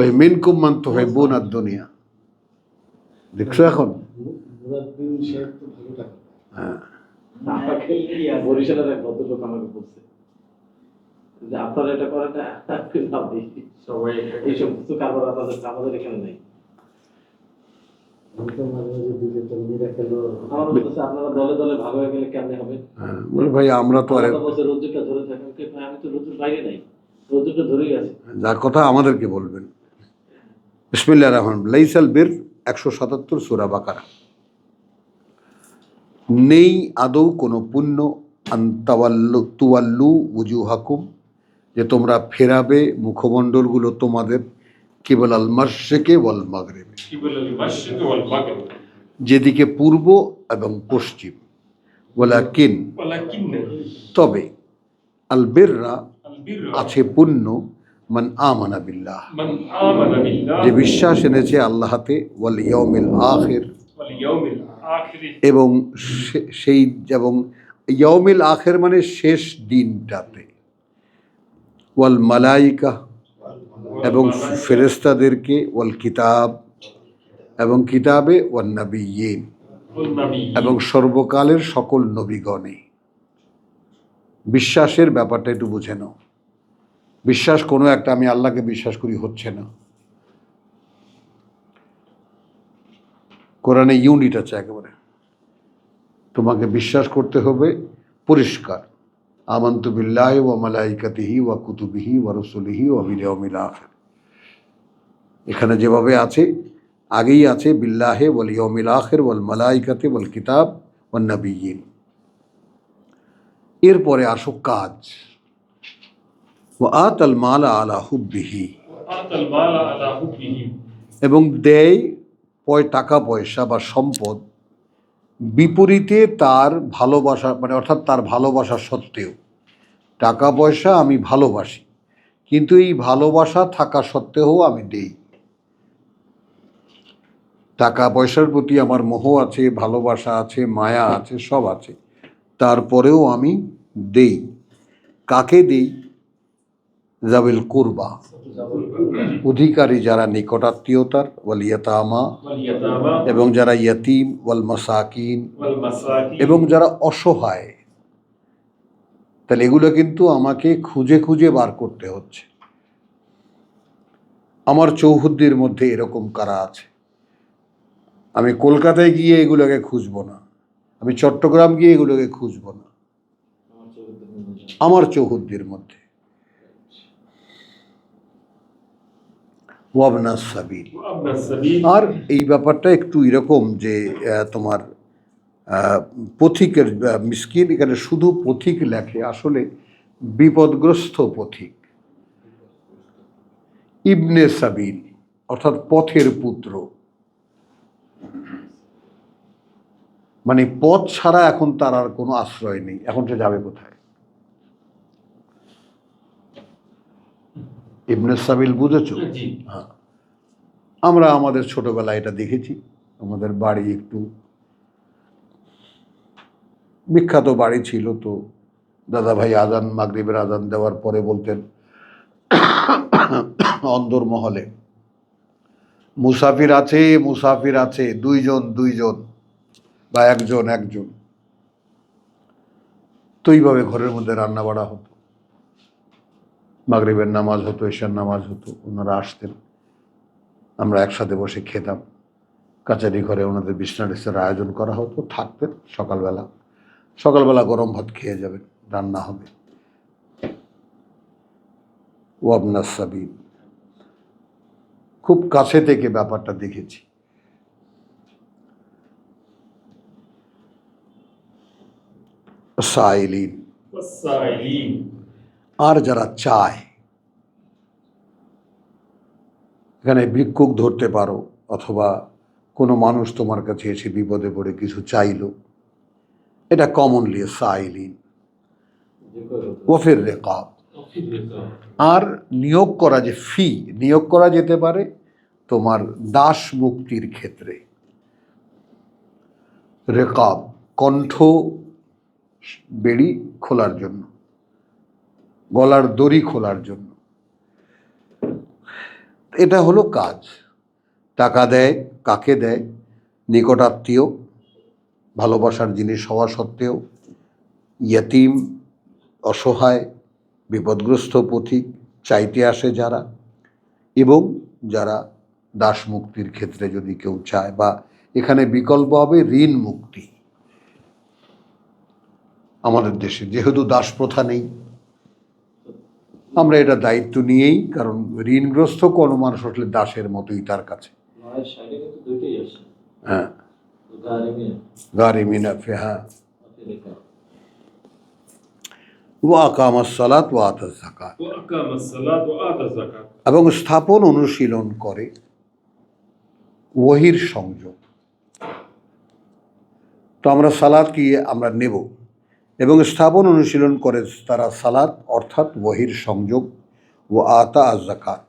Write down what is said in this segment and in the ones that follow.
ওই মিনকুম মান তো হয়। বোন আর দুনিয়া দেখছ এখন হ্যাঁ আপনারা এটা করেন সবাই এই সমস্ত কারবার আপনাদের আমাদের নেই। ভাই আমরা তো আর বসে ধরে থাকেন। আমি তো রোদ্দুর বাইরে নাই। যার কথা আমাদেরকে বলবেন। ইসমিল্লা রহমান লাইসাল বীর একশো সাতাত্তর সুরা বাকারা। নেই আদৌ কোনো পুণ্য তুয়াল্লু উজু হাকুম যে তোমরা ফেরাবে মুখমণ্ডলগুলো তোমাদের কেবল আল মার্শেকে ওয়াল মাগরেবে। যেদিকে পূর্ব এবং পশ্চিম। ওয়ালাকিন তবে আলবেররা আছে পুণ্য মান আমানা বিল্লাহ। যে বিশ্বাস এনেছে আল্লাহাতে ওয়াল আখের। এবং সেই এবং ইয়মিল আখের মানে শেষ দিনটাতে। ওয়াল মালাইকা এবং ফেরেস্তাদেরকে ওয়াল কিতাব এবং কিতাবে ওয়াল নবী এবং সর্বকালের সকল নবীগণে। বিশ্বাসের ব্যাপারটা একটু বুঝে নাও। বিশ্বাস কোনো একটা আমি আল্লাহকে বিশ্বাস করি হচ্ছে না। কোরআনে ইউনিট আছে একেবারে। তোমাকে বিশ্বাস করতে হবে পরিষ্কার। আমন্তু বিল্লাহ ওয়া মালাইকাতিহি ওয়া কুতুবিহি ওয়া রসুলিহি ওয়া বিলিয়মিল আখির। এখানে যেভাবে আছে, আগেই আছে, বিল্লাহে ওয়াল ইয়মিল আখির ওয়াল মালাইকাতে ওয়াল কিতাব ওয়াল নবীন এরপরে আসো কাজ। ওয়াত আল মালা আলা হুব্বিহি। এবং দেয় পয় টাকা পয়সা বা সম্পদ বিপরীতে তার ভালোবাসা মানে অর্থাৎ তার ভালোবাসা সত্ত্বেও। টাকা পয়সা আমি ভালোবাসি কিন্তু এই ভালোবাসা থাকা সত্ত্বেও আমি দেই। টাকা পয়সার প্রতি আমার মোহ আছে ভালোবাসা আছে মায়া আছে সব আছে। তারপরেও আমি দেই। কাকে দেই? জাবিল কুরবা। অধিকারী যারা নিকটাত্মীয়তার, ওয়াল ইয়াতামা, এবং যারা ইয়তিম, ওয়াল মাসাকিন, এবং যারা অসহায়, তাহলে এগুলো কিন্তু আমাকে খুঁজে খুঁজে বার করতে হচ্ছে। আমার চৌহদ্দির মধ্যে এরকম কারা আছে? আমি কলকাতায় গিয়ে এগুলোকে খুঁজবো না। আমি চট্টগ্রাম গিয়ে এগুলোকে খুঁজবো না। আমার চৌহদ্দির মধ্যে। ওয়াবনাস সাবিল। আর এই ব্যাপারটা একটু এরকম যে তোমার পথিকের মিসকিন এখানে শুধু পথিক লেখে আসলে বিপদগ্রস্ত পথিক। ইবনে সাবিল অর্থাৎ পথের পুত্র। মানে পথ ছাড়া এখন তার আর কোনো আশ্রয় নেই। এখন সে যাবে কোথায়? ইবনে সাবিল বুঝেছ? হ্যাঁ। আমরা আমাদের ছোটবেলায় এটা দেখেছি। আমাদের বাড়ি একটু বিখ্যাত বাড়ি ছিল তো। দাদা ভাই আজান মাগরিবের আজান দেওয়ার পরে বলতেন অন্দর মহলে মুসাফির আছে মুসাফির আছে দুইজন দুইজন বা একজন একজন। তো এইভাবে ঘরের মধ্যে রান্না বাড়া হতো। মাগরীবের নামাজ হতো, এশার নামাজ হতো, ওনারা আসতেন। আমরা একসাথে বসে খেতাম। কাচারি ঘরে ওনাদের বিছনা টিসের আয়োজন করা হতো, থাকতেন সকালবেলা। সকালবেলা গরম ভাত খেয়ে যাবেন, রান্না হবে। ওয়াবনা সাবিন খুব কাছে থেকে ব্যাপারটা দেখেছি। সাইলিন। আর যারা চায়, এখানে বিক্ষোভ ধরতে পারো অথবা কোনো মানুষ তোমার কাছে এসে বিপদে পড়ে কিছু চাইল, এটা কমনলি সাইলিন। ওফের রেকাব। আর নিয়োগ করা যে ফি নিয়োগ করা যেতে পারে তোমার দাস মুক্তির ক্ষেত্রে। রেকাব, কণ্ঠ বেড়ি খোলার জন্য। গলার দড়ি খোলার জন্য। এটা হলো কাজ। টাকা দেয়, কাকে দেয়? নিকটাত্মীয় ভালোবাসার জিনিস হওয়া সত্ত্বেও, ইয়তিম, অসহায়, বিপদগ্রস্ত পথিক চাইতে আসে যারা এবং যারা দাস মুক্তির ক্ষেত্রে যদি কেউ চায় বা এখানে বিকল্প হবে ঋণ মুক্তি। আমাদের দেশে যেহেতু দাস প্রথা নেই আমরা এটা দায়িত্ব নিয়েই কারণ ঋণগ্রস্ত কোনো মানুষ আসলে দাসের মতোই তার কাছে। হ্যাঁ।, হ্যাঁ। এবং স্থাপন অনুশীলন করে ওহির সংযোগ। তো আমরা সালাদ কি আমরা নেব? এবং স্থাপন অনুশীলন করে তারা সালাত অর্থাৎ ওহির সংযোগ ও আতা আজাকাত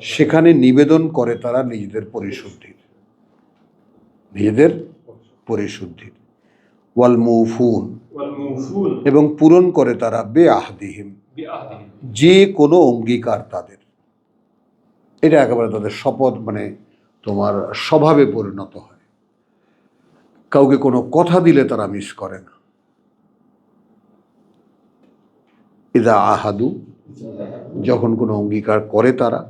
সেখানে নিবেদন করে তারা নিজেদের পরিশুদ্ধির। নিজেদের পরিশুদ্ধির। ওয়াল মৌফুন এবং পূরণ করে তারা বে আহদিহিম যে কোনো অঙ্গীকার তাদের। এটা একেবারে তাদের শপথ মানে তোমার স্বভাবে পরিণত হয়। কাউকে কোনো কথা দিলে তারা মিস করে না। ইদা আহাদু, যখন কোনো অঙ্গীকার করে তারা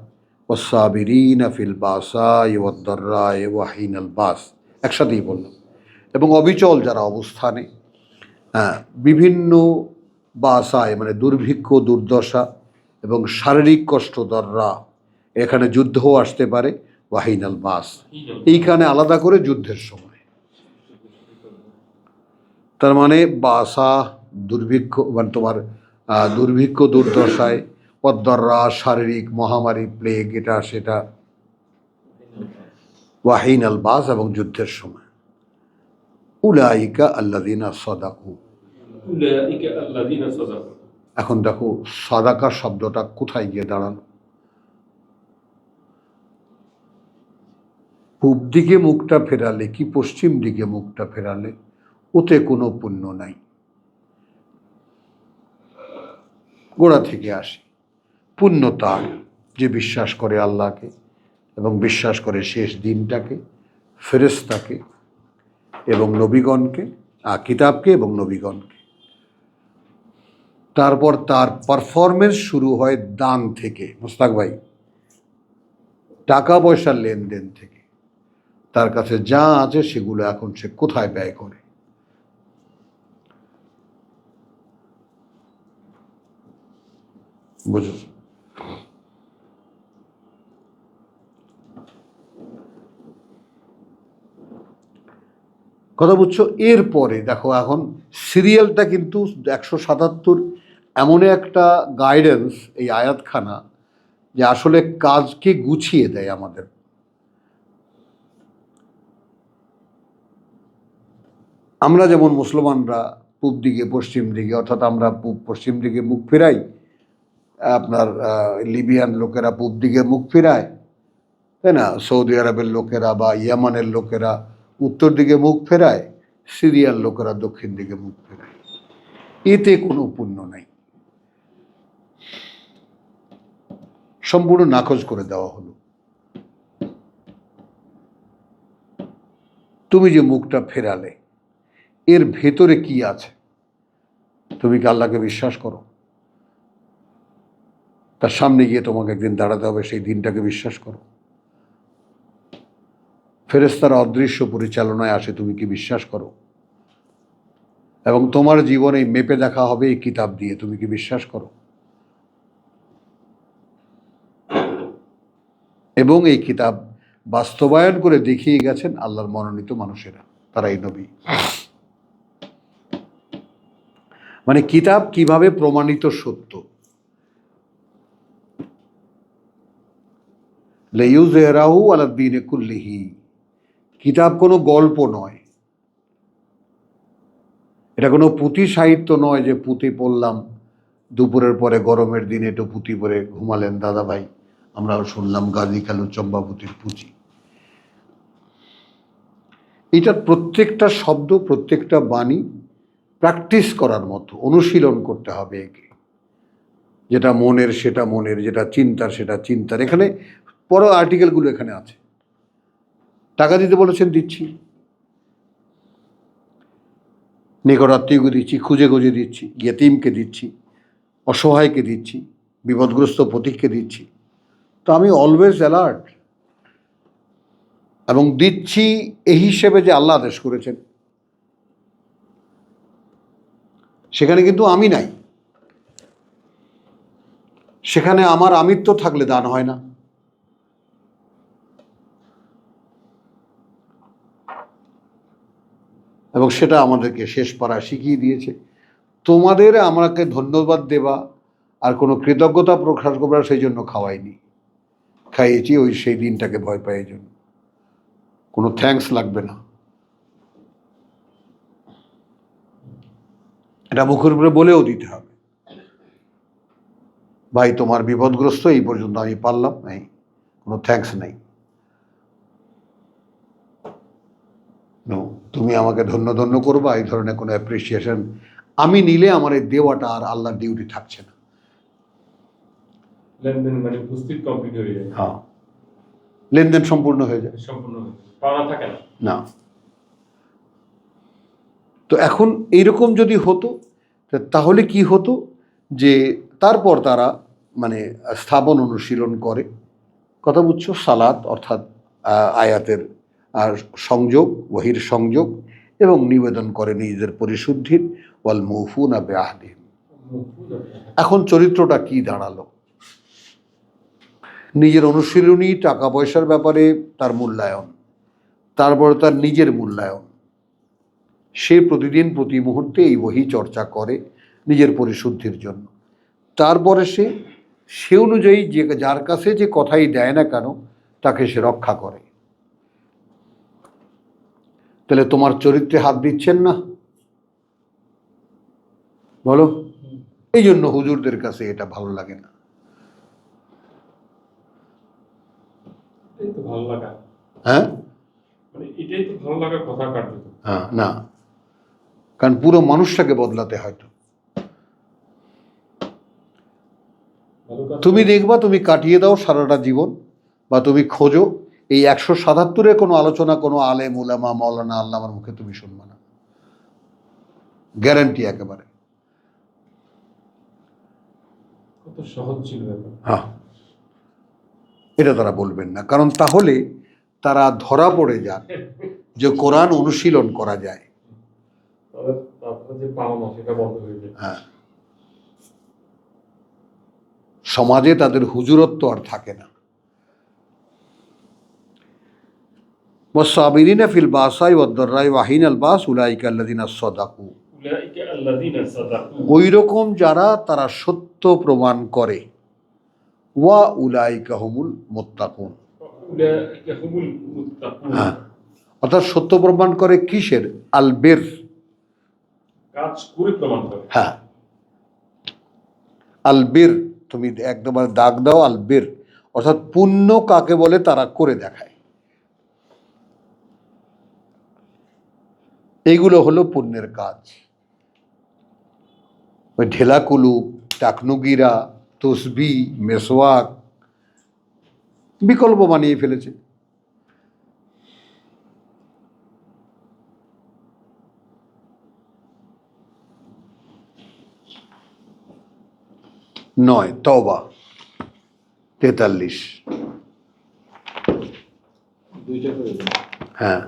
ওসাবিরিন ফিল বাসা ইউদ্দর্রা ওয়াহিন আল বাস, একসাথেই বললাম। এবং অবিচল যারা অবস্থানে হ্যাঁ বিভিন্ন বাসায় মানে দুর্ভিক্ষ, দুর্দশা এবং শারীরিক কষ্ট, দররা, এখানে যুদ্ধও আসতে পারে ওয়াহিন আল বাস। এইখানে আলাদা করে যুদ্ধের সময়। তার মানে বাসা, দুর্ভিক্ষ মানে তোমার দুর্ভিক্ষ দুর্দশায় পদ্মররা শারীরিক মহামারী প্লেগ এটা সেটা ওয়াহিন আল বাস এবং যুদ্ধের সময়। উলাইকা আল্লাদিনা সদাকু। এখন দেখো সদাকা শব্দটা কোথায় গিয়ে দাঁড়ানো পূব দিকে মুখটা ফেরালে কি পশ্চিম দিকে মুখটা ফেরালে ওতে কোনো পুণ্য নাই। গোড়া থেকে আসে। পুণ্য তার যে বিশ্বাস করে আল্লাহকে এবং বিশ্বাস করে শেষ দিনটাকে ফেরেস্তাকে এবং নবীগণকে কিতাবকে এবং নবীগণকে। তারপর তার পারফরমেন্স শুরু হয় দান থেকে। মুস্তাক ভাই, টাকা পয়সার লেনদেন থেকে। তার কাছে যা আছে সেগুলো এখন সে কোথায় ব্যয় করে? বুঝুন কথা বুঝছ? এরপরে দেখো এখন সিরিয়ালটা কিন্তু একশো সাতাত্তর এমন একটা গাইডেন্স এই আয়াতখানা যে আসলে কাজকে গুছিয়ে দেয় আমাদের। আমরা যেমন মুসলমানরা পূব দিকে, পশ্চিম দিকে, অর্থাৎ আমরা পূব পশ্চিম দিকে মুখ ফেরাই আপনার লিবিয়ান লোকেরা পূব দিকে মুখ ফেরায়, তাই না? সৌদি আরবের লোকেরা বা ইয়ামানের লোকেরা উত্তর দিকে মুখ ফেরায়, সিরিয়ার লোকেরা দক্ষিণ দিকে মুখ ফেরায়। এতে কোনো পুণ্য নাই। সম্পূর্ণ নাকচ করে দেওয়া হলো। তুমি যে মুখটা ফেরালে, এর ভেতরে কি আছে? তুমি কি আল্লাহকে বিশ্বাস করো? তার সামনে গিয়ে তোমাকে একদিন দাঁড়াতে হবে, সেই দিনটাকে বিশ্বাস করো। ফেরেস্তারা অদৃশ্য পরিচালনায় আসে, তুমি কি বিশ্বাস করো? এবং তোমার জীবনে মেপে দেখা হবে এই কিতাব দিয়ে, তুমি কি বিশ্বাস করো? এবং এই কিতাব বাস্তবায়ন করে দেখিয়ে গেছেন আল্লাহর মনোনীত মানুষেরা, তারাই নবী। মানে কিতাব কীভাবে প্রমাণিত সত্য? লেইউজেরাহু আলাদ্দিনে কুল্লিহি। কিতাব কোনো গল্প নয়। এটা কোনো পুঁথি সাহিত্য নয় যে পুঁতি পড়লাম, দুপুরের পরে গরমের দিনে একটু পুঁতি পরে ঘুমালেন। দাদা ভাই, আমরাও শুনলাম গাজী কালু চম্বাপুতির পুঁথি এটার প্রত্যেকটা শব্দ, প্রত্যেকটা বাণী প্র্যাকটিস করার মতো, অনুশীলন করতে হবে একে। যেটা মনের সেটা মনের, যেটা চিন্তার সেটা চিন্তার। এখানে পরও আর্টিকেলগুলো এখানে আছে। টাকা দিতে বলেছেন, দিচ্ছি। নিকটাত্মীয়কে দিচ্ছি খুঁজে খুঁজে দিচ্ছি, ইয়েতিমকে দিচ্ছি, অসহায়কে দিচ্ছি, বিপদগ্রস্ত প্রতীককে দিচ্ছি। তো আমি অলওয়েজ অ্যালার্ট এবং দিচ্ছি এই হিসেবে যে আল্লাহ আদেশ করেছেন। সেখানে কিন্তু আমি নাই। সেখানে আমার আমিত্ব থাকলে দান হয় না। এবং সেটা আমাদেরকে শেষ পাড়া শিখিয়ে দিয়েছে। তোমাদের আমাকে ধন্যবাদ দেওয়া আর কোনো কৃতজ্ঞতা প্রকাশ করা সেই জন্য খাওয়াইনি। খাইয়েছি ওই সেই দিনটাকে ভয় পাই জন্য। কোনো থ্যাঙ্কস লাগবে না। এটা মুখের উপরে বলেও দিতে হবে। ভাই, তোমার বিপদগ্রস্ত এই পর্যন্ত আমি পারলাম নেই। কোনো থ্যাঙ্কস নাই। নো তুমি আমাকে ধন্য ধন্য করবা এই ধরনের কোনো অ্যাপ্রিসিয়েশন আমি নিলে আমার এই দেওয়াটা আর আল্লাহর ডিউটি থাকছে না। লেনদেন মানে হয়ে হ্যাঁ। লেনদেন সম্পূর্ণ হয়ে যায়। সম্পূর্ণ থাকে না। না। তো এখন এইরকম যদি হতো তাহলে কি হতো? যে তারপর তারা মানে স্থাপন অনুশীলন করে। কথা বুঝছ? সালাত অর্থাৎ আয়াতের আর সংযোগ ওহির সংযোগ এবং নিবেদন করে নিজেদের পরিশুদ্ধির, ওয়াল মৌফুন আবে এখন চরিত্রটা কি দাঁড়াল? নিজের অনুশীলনী টাকা পয়সার ব্যাপারে তার মূল্যায়ন, তারপরে তার নিজের মূল্যায়ন। সে প্রতিদিন, প্রতি মুহূর্তে এই বহি চর্চা করে নিজের পরিশুদ্ধির জন্য। তারপরে সে সে অনুযায়ী যে, যার কাছে যে কথাই দেয় না কেন, তাকে সে রক্ষা করে। তাহলে তোমার চরিত্রে হাত দিচ্ছেন না? বলো। এই জন্য হুজুরদের কাছে এটা ভালো লাগে না। হ্যাঁ? মানে হ্যাঁ না। কারণ পুরো মানুষটাকে বদলাতে হয়তো। তুমি দেখবা তুমি কাটিয়ে দাও সারাটা জীবন বা তুমি খোঁজো। এই একশো সাতাত্তরের কোনো আলোচনা কোনো আলেম উলামা মৌলানা আল্লামার মুখে তুমি শুনবে না। গ্যারান্টি একেবারে। হ্যাঁ। এটা তারা বলবেন না। কারণ তাহলে তারা ধরা পড়ে যান যে কোরআন অনুশীলন করা যায়। হ্যাঁ। সমাজে তাদের হুজুরত্ব আর থাকে না। والصابرين في الباساء والضراء وحين الباس أولئك الذين صدقوا উলাইকা আল্লাযীনা সাদাকু ওই রকম যারা তারা সত্য প্রমাণ করে ওয়া উলাইকা হুমুল মোত্তাকুন উলাইকা হুমুল মুত্তাকুন হ্যাঁ অর্থাৎ সত্য প্রমাণ করে কিসের আলবের কাজ করে প্রমাণ করে হ্যাঁ আলবের তুমি একদম দাগ দাও আলবের অর্থাৎ পুণ্য কাকে বলে তারা করে দেখায় এইগুলো হলো পুণ্যের কাজ। ওই ঢেলাকুলু টাকনুগিরা তসবি মেসোয়াক বিকল্প বানিয়ে ফেলেছে। নয় তবা তেতাল্লিশ। হ্যাঁ।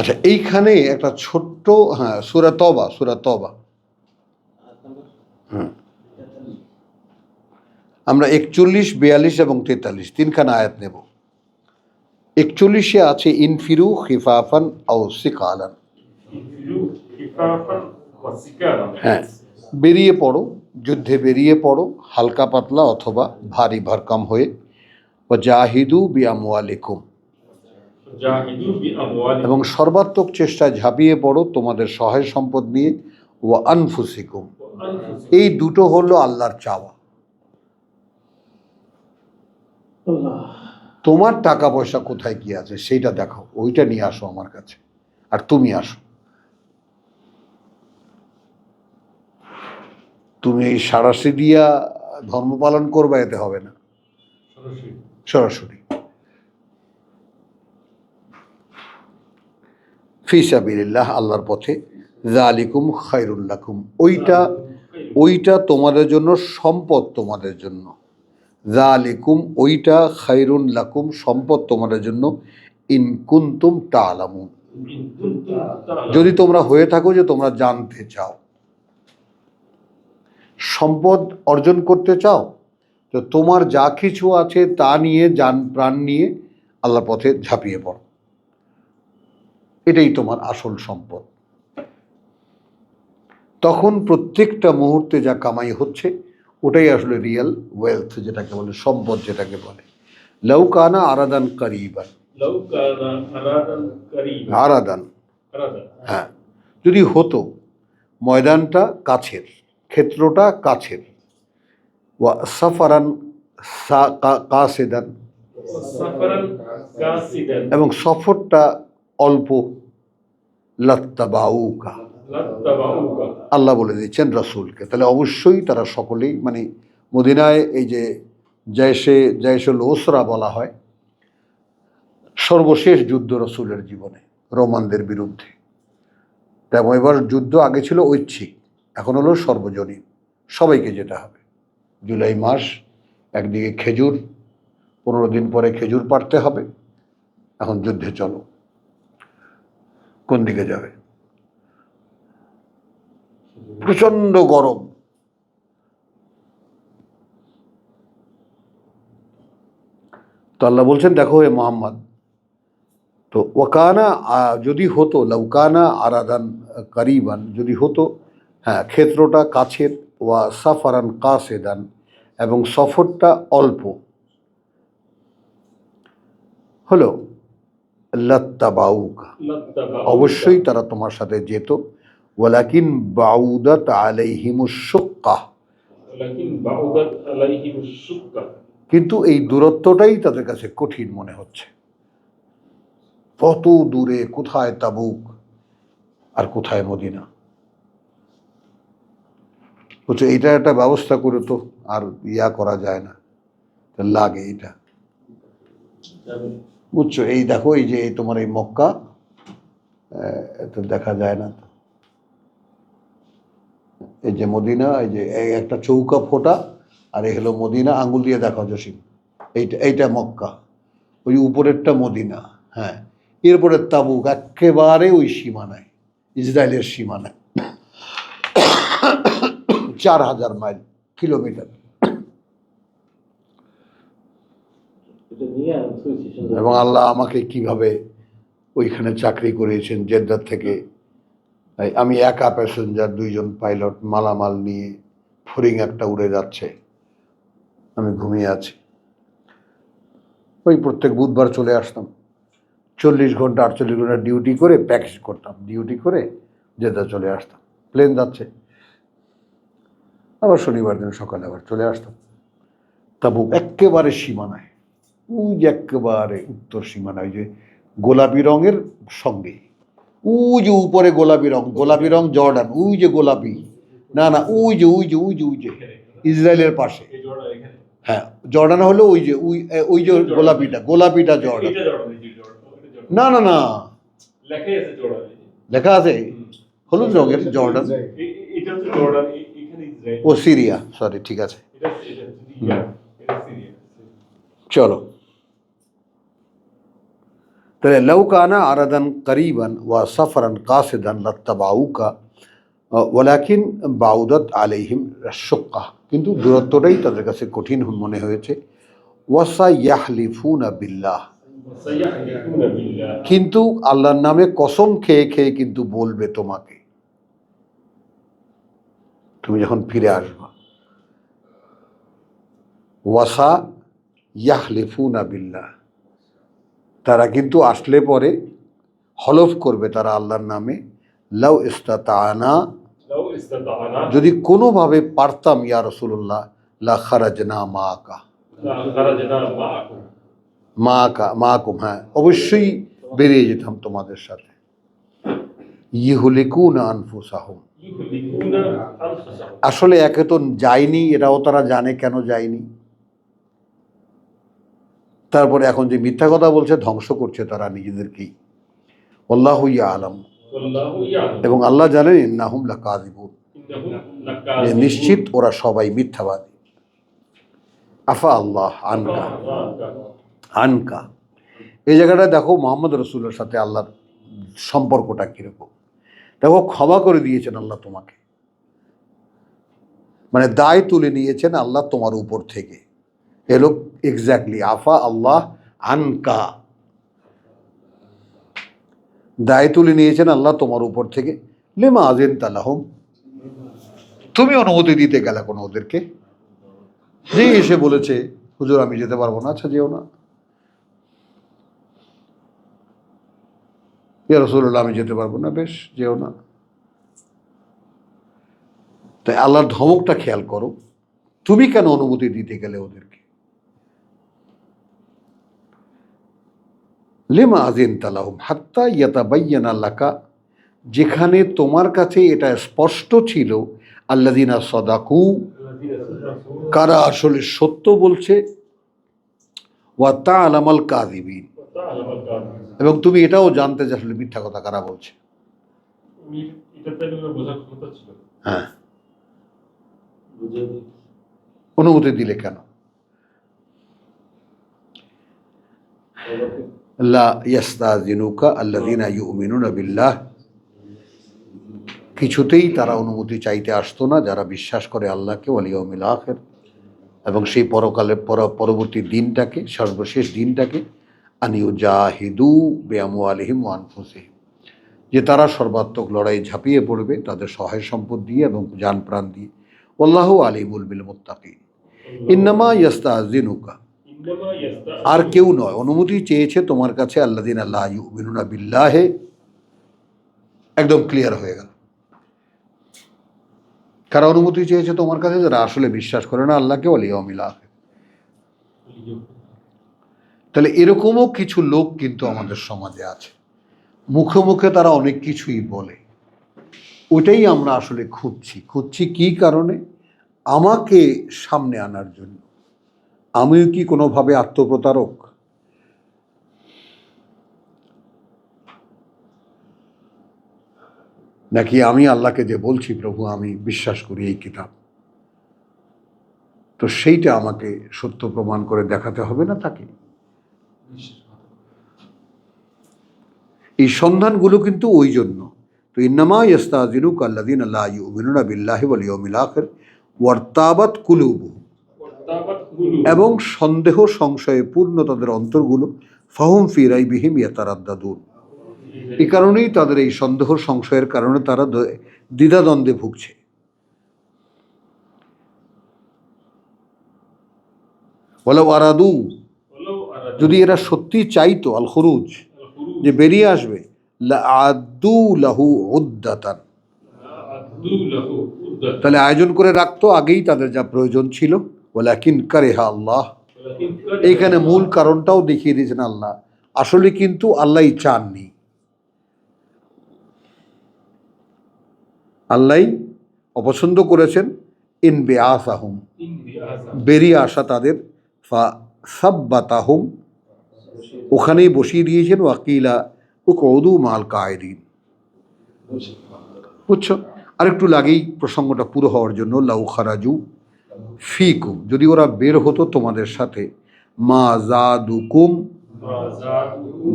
আচ্ছা এইখানে একটা ছোট্ট হ্যাঁ সুরা তবা সুরা তবা হুম। আমরা একচল্লিশ, বিয়াল্লিশ এবং তেতাল্লিশ, তিনখানা আয়াত নেব। একচল্লিশে আছে, ইনফিরু খিফাফান আও সিকালান। হ্যাঁ বেরিয়ে পড়ো, যুদ্ধে বেরিয়ে পড়ো, হালকা পাতলা অথবা ভারী ভরকম হয়ে। ও জাহিদু বিআমওয়ালিকুম। এবং সর্বাত্মক চেষ্টায় ঝাঁপিয়ে পড়ো তোমাদের সহায় সম্পদ নিয়ে। ও আনফুসিকুম। এই দুটো হলো আল্লাহর চাওয়া। তোমার টাকা পয়সা কোথায় কি আছে সেইটা দেখাও। ওইটা নিয়ে আসো আমার কাছে। আর তুমি আসো। তুমি সারাশি দিয়া ধর্ম পালন করবে এতে হবে না। সরাসরি সরাসরি ফিসাবিল্লাহ আল্লাহর পথে জালিকুম খাইরুল্লাকুম ওইটা ওইটা তোমাদের জন্য সম্পদ তোমাদের জন্য। জালিকুম ওইটা খাইরুন লাকুম, সম্পদ তোমাদের জন্য। ইনকুন্তুম তা'লামুন। যদি তোমরা হয়ে থাকো যে তোমরা জানতে চাও। সম্পদ অর্জন করতে চাও, তো তোমার যা কিছু আছে তা নিয়ে যান প্রাণ নিয়ে আল্লাহর পথে ঝাঁপিয়ে পড়ো। এটাই তোমার আসল সম্পদ। তখন প্রত্যেকটা মুহূর্তে যা কামাই হচ্ছে ওটাই আসলে রিয়েল ওয়েলথ যেটাকে বলে সম্পদ যেটাকে বলে। লৌকানা আরাদান করিবান। আরাদান হ্যাঁ। যদি হতো ময়দানটা কাছের ক্ষেত্রটা কাছের। ওয়া সাফারান কাসেদান। এবং সফরটা অল্প লাত্তাবাউকা। আল্লাহ বলে দিচ্ছেন রাসূলকে। তাহলে অবশ্যই তারা সকলেই মানে মদিনায় এই যে জয়সে জয়সুল ওসরা বলা হয় সর্বশেষ যুদ্ধ রসুলের জীবনে রোমানদের বিরুদ্ধে। তেমন এবার যুদ্ধ আগে ছিল ঐচ্ছিক এখন হলো সর্বজনীন। সবাইকে যেতে হবে। জুলাই মাস একদিকে খেজুর পনেরো দিন পরে খেজুর পাড়তে হবে। এখন যুদ্ধে চলো। কোন দিকে যাবে? প্রচণ্ড গরম। তো আল্লাহ বলছেন, দেখো হে মোহাম্মদ, তো ওয়াকানা যদি হতো লৌকানা আরাদান করিবান, যদি হতো হ্যাঁ ক্ষেত্রটা কাছের, ওয়া সাফারান কাসেদান, এবং সফরটা অল্প। হলো লত্তাবাউকা। অবশ্যই তারা তোমার সাথে যেত। ওয়ালাকিন বাউদাত আলাইহিমুস সুক্কা লাকিন বাউদাত আলাইহিম শুক্কা কিন্তু এই দূরত্বটাই তাদের কাছে কঠিন মনে হচ্ছে। কত দূরে কোথায় তাবুক আর কোথায় মদিনা? বলছে এইটা একটা ব্যবস্থা করে তো আর ইয়া করা যায় না। লাগে এটা। বুঝছ? এই দেখো, এই যে তোমার এই মক্কা তো দেখা যায় না। এই যে মদিনা, এই যে একটা চৌকা ফোটা, আর এই হলো মদিনা। আঙ্গুল দিয়ে দেখো জসিম। এইটা এইটা মক্কা। ওই উপরেরটা মদিনা হ্যাঁ। এরপরে তাবুক, একেবারে ওই সীমানায়, ইসরায়েলের সীমানায়। চার হাজার মাইল, কিলোমিটার এটা নিয়ে আমি শুয়েছি সুন্দর এবং আল্লাহ আমাকে কীভাবে ওইখানে চাকরি করিয়েছেন জেদ্দার থেকে? আমি একা প্যাসেঞ্জার দুইজন পাইলট মালামাল নিয়ে ফরিং একটা উড়ে যাচ্ছে। আমি ঘুমিয়ে আছি। ওই প্রত্যেক বুধবার চলে আসতাম। চল্লিশ ঘণ্টা, আটচল্লিশ ঘণ্টা ডিউটি করে প্যাকেজ করতাম। ডিউটি করে জেদ্দা চলে আসতাম। প্লেন যাচ্ছে। আবার শনিবার দিন সকালে আবার চলে আসতাম। তাবু একেবারে সীমানায়। ওই যে একেবারে উত্তর সীমানা ওই যে গোলাপি রঙের সঙ্গে। ওই যে উপরে গোলাপি রং গোলাপি রং জর্ডান ওই যে গোলাপি। না না ওই যে ওই যে ওই যে ওই যে ইসরায়েলের পাশে। এই জোড়া এখানে? হ্যাঁ জর্ডান হলো ওই যে ওই ওই যে গোলাপিটা গোলাপিটা জর্ডান। না না না। লেখা আছে? হলুদ রঙের জর্ডান। ও সিরিয়া। সরি ঠিক আছে। এটা এটা সিরিয়া এটা সিরিয়া। চলো। তাহলে লৌকানা আরাদান করিবান ওয়া সফরান কাসিদান লত্তাবাউকা ওয়ালাকিন বাউদত আলাইহিম সুক্কা কিন্তু দূরত্বটাই তাদের কাছে কঠিন মনে হয়েছে। ওয়াসা ইয়াহলিফুনা বিল্লাহ। কিন্তু আল্লাহর নামে কসম খেয়ে খেয়ে কিন্তু বলবে তোমাকে। তুমি যখন ফিরে আসবা। ওয়াসা ইয়াহলিফুনা বিল্লাহ। তারা কিন্তু আসলে পরে হলফ করবে তারা আল্লাহর নামে লাউ ইস্তাতানা যদি কোনোভাবে পারতাম ইয়া রসুল্লাহ লা খারাজনা মা আকা মা আকা মা আকুম হ্যাঁ অবশ্যই বেরিয়ে যেতাম তোমাদের সাথে। ইহুলিকুন আনফুসাহুম। আসলে একে তো যায়নি এটাও তারা জানে কেন যায়নি। তারপরে এখন যে মিথ্যা কথা বলছে, ধ্বংস করছে তারা নিজেদেরকেই। আল্লাহ আলম এবং আল্লাহ জানেন, ইন্নাহুম লাকাযিবুন। ইন্নাহুম যে নিশ্চিত ওরা সবাই মিথ্যাবাদী। আফা আল্লাহ আনকা। আনকা। এই জায়গাটা দেখো মোহাম্মদ রসুলের সাথে আল্লাহর সম্পর্কটা কীরকম। দেখো ক্ষমা করে দিয়েছেন আল্লাহ তোমাকে। মানে দায় তুলে নিয়েছেন আল্লাহ তোমার উপর থেকে। এলো এক্স্যাক্টলি আফা আল্লাহ আনকা দায় তুলে নিয়েছেন আল্লাহ তোমার উপর থেকে। লেমা আজেন তালাহম তুমি অনুমতি দিতে গেলে কোনো ওদেরকে? যে এসে বলেছে, হুজুর, আমি যেতে পারব না আচ্ছা যেও না। ইয়া রসুল্লাহ আমি যেতে পারব না, বেশ, যেও না। তাই আল্লাহর ধমকটা খেয়াল করো। তুমি কেন অনুমতি দিতে গেলে ওদেরকে লেমা আজিন তালাহুম হাত্তা ইয়াতা বাইয়ানা লাকা, যেখানে তোমার কাছে এটা স্পষ্ট ছিল আল্লাদিনা সদাকু, কারা আসলে সত্য বলছে, ওয়া তা আলামাল কাদিবিন এবং তুমি এটাও জানতে যে আসলে মিথ্যা কথা কারা বলছে। হ্যাঁ। অনুমতি দিলে কেন? লা ইয়াস্তাজিনুকা আল্লাযিনা ইউমিনুনা বিল্লাহ কিছুতেই তারা অনুমতি চাইতে আসতো না, যারা বিশ্বাস করে আল্লাহকে ওয়ালিয়মিল আখের। এবং সেই পরকালের পর, পরবর্তী দিনটাকে, সর্বশেষ দিনটাকে আনিউ জাহিদু বেয়ামু আলহিম ওয়ানফুসিহিম যে তারা সর্বাত্মক লড়াই ঝাঁপিয়ে পড়বে, তাদের সহায় সম্পদ দিয়ে এবং যান প্রাণ দিয়ে। আল্লাহ আলিমুল বিল মুত্তাকিন। ইন্নামা ইয়াস্তা আর কেউ নয়, অনুমতি চেয়েছে তোমার কাছে আল্লাদিন আল্লাহ ইউমিনুনা বিল্লাহে। একদম ক্লিয়ার হয়ে গেল। কারা অনুমতি চেয়েছে তোমার কাছে? যারা আসলে বিশ্বাস করে না আল্লাহকে অলিয়মিল তাহলে এরকমও কিছু লোক কিন্তু আমাদের সমাজে আছে। মুখে মুখে তারা অনেক কিছুই বলে। ওইটাই আমরা আসলে খুঁজছি। খুঁজছি কি কারণে? আমাকে সামনে আনার জন্য। আমিও কি কোনোভাবে আত্মপ্রতারক? নাকি আমি আল্লাহকে যে বলছি প্রভু, আমি বিশ্বাস করি এই কিতাব? তো সেইটা আমাকে সত্য প্রমাণ করে দেখাতে হবে না তাকে? এই সন্ধানগুলো কিন্তু ওই জন্য। তো ইন্নামা ইস্তাজিনুক আল্লাদিন আল্লাহ ইউমিনুনা বিল্লাহি ইয়াউমিল আখির ওয়ারতাবাত কুলুবুহুম ওয়াতাবাত কুলু এবং সন্দেহ সংশয়ে পূর্ণ তাদের অন্তরগুলো ফাহুম ফিরাই বিহিম ইয়াতারাদ্দাদুন। এই কারণেই তাদের এই সন্দেহ সংশয়ের কারণে তারা দ্বিধাদ্বন্দ্বে ভুগছে। বলে আরাদু। যদি এরা সত্যি চাইতো আল খরুজ যে বেরিয়ে আসবে লা আদু লাহু উদ্দাতান। তাহলে আয়োজন করে রাখতো আগেই তাদের যা প্রয়োজন ছিল। ওলাকিন কারেহা আল্লাহ। ওয়ালাকিন এইখানে মূল কারণটাও দেখিয়ে দিয়েছেন আল্লাহ। আসলে কিন্তু আল্লাহই চাননি। আল্লাহ অপছন্দ করেছেন ইন বে আসাহুম বেরিয়ে আসা তাদের। ফা সাব্বাতাহুম। ওখানেই বসিয়ে দিয়েছেন, ওয়াকিলা ও কৌদু মাল কায়দিন। বুঝছ? আর একটু লাগেই প্রসঙ্গটা পুরো হওয়ার জন্য, লাউ খারাজু। ফিকুম যদি ওরা বের হতো তোমাদের সাথে মা জাদুকুম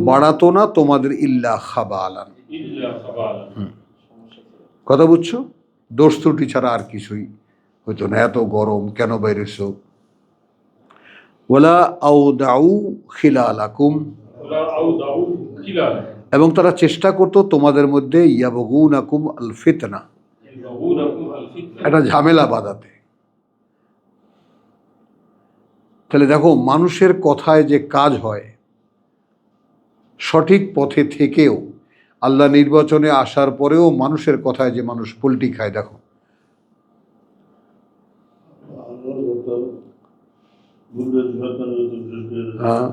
বাড়াতো না তোমাদের ইল্লা খাবালান। কথা বুঝছ? দোষ ত্রুটি ছাড়া আর কিছুই হতো না। এত গরম কেন বাইরেছ? ওলা আউ দাউ খিলালাকুম। এবং তারা চেষ্টা করতো তোমাদের মধ্যে ইয়াবগুন আকুম আল ফিতনা। একটা ঝামেলা বাঁধাতে। তাহলে দেখো মানুষের কথায় যে কাজ হয় সঠিক পথে থেকেও আল্লাহ নির্বাচনে আসার পরেও মানুষের কথায় যে মানুষ পোল্টি খায় দেখো। হ্যাঁ।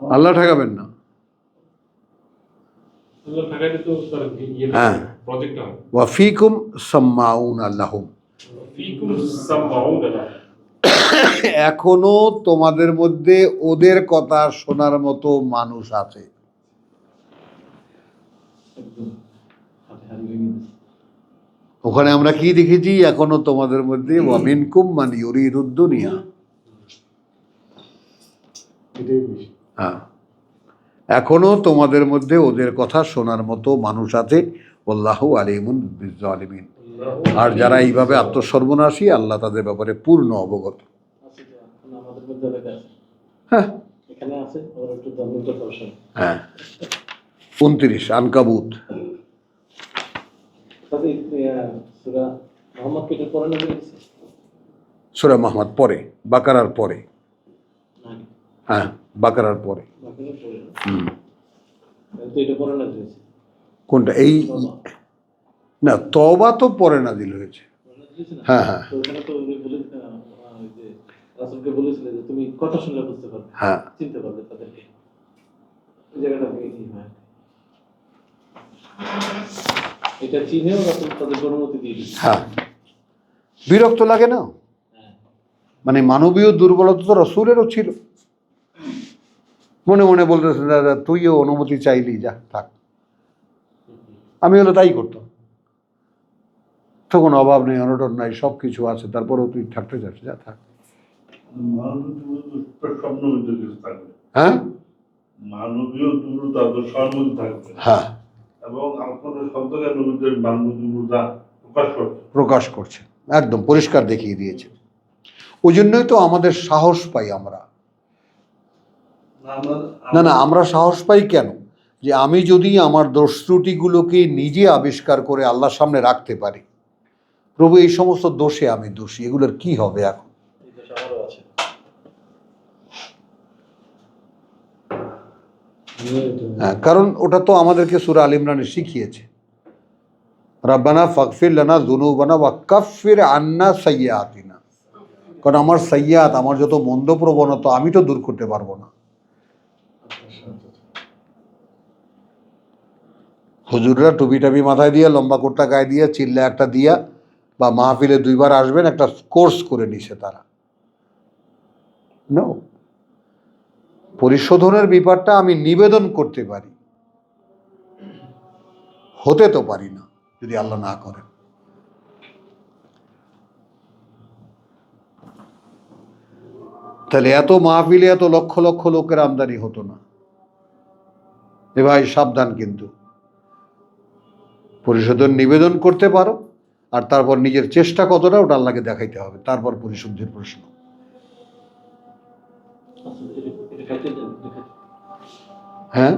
আল্লাহ ঠেকাবেন না। হ্যাঁ। ওয়াফিকুম সাম্মাউন আল্লাহম এখনও তোমাদের মধ্যে ওদের কথা শোনার মতো মানুষ আছে। ওখানে আমরা কি দেখেছি? এখনও তোমাদের মধ্যে ওয়ামিনকুম মান ইউরিদুদ্দুনিয়া। হ্যাঁ। এখনও তোমাদের মধ্যে ওদের কথা শোনার মতো মানুষ আছে। আল্লাহ আলিমুন আলিমিন আর যারা এইভাবে আত্মসর্বনাশী আল্লাহ তাদের ব্যাপারে পূর্ণ অবগত। হ্যাঁ। হ্যাঁ। উনত্রিশ আনকাবুত। সুরা মাহমদ পরে বাকারার পরে। হ্যাঁ বাকারার পরে। কোনটা? এই না তবা তো পরে নাজিল হয়েছে। হ্যাঁ, হ্যাঁ। হ্যাঁ। হয়। বিরক্ত লাগে না? হ্যাঁ। মানে মানবীয় দুর্বলতা তো রসুলেরও ছিল। মনে মনে বলতেছে দাদা তুইও অনুমতি চাইলি যা থাক। আমি হলো তাই করতাম। তখন অভাব নেই অনটন নাই সব কিছু আছে তারপরেও তুই থাকতে চাস যা থাক। হ্যাঁ? মানবীয় দূরতা তো সর্বদা থাকবে। হ্যাঁ। এবং আপনার শব্দকে নবীদের মানবীয় দূরতা প্রকাশ করছে। প্রকাশ করছে একদম পরিষ্কার দেখিয়ে দিয়েছে। ওই জন্যই তো আমাদের সাহস পাই আমরা। আমরা না না আমরা সাহস পাই কেন? যে আমি যদি আমার দোষ ত্রুটিগুলোকে নিজে আবিষ্কার করে আল্লাহর সামনে রাখতে পারি প্রভু এই সমস্ত দোষে আমি দোষী এগুলোর কি হবে এখন? হ্যাঁ কারণ ওটা তো আমাদেরকে সুরা আল ইমরানে শিখিয়েছে। রাব্বানা ফাকফির লানা জুনুবানা ওয়া কাফির আন্না সাইয়াতিনা কারণ আমার সাইয়াত আমার যত মন্দ প্রবণতা আমি তো দূর করতে পারব না। হুজুররা টুপি টাপি মাথায় দিয়ে লম্বা কোটটা গায়ে দিয়ে চিল্লা একটা দিয়া বা মাহফিলে দুইবার আসবেন, একটা কোর্স করে নিছে তারা। পরিশোধনের ব্যাপারটা আমি নিবেদন করতে পারি। হতে তো পারি না, যদি আল্লাহ না করেন। তাহলে এত মাহফিলে এত লক্ষ লক্ষ লোকের আমদানি হতো না। এ ভাই সাবধান কিন্তু। পরিশোধন নিবেদন করতে পারো। আর তারপর নিজের চেষ্টা কতটা ওটা আল্লাহকে দেখাইতে হবে। তারপর পরিশুদ্ধির প্রশ্ন। হ্যাঁ?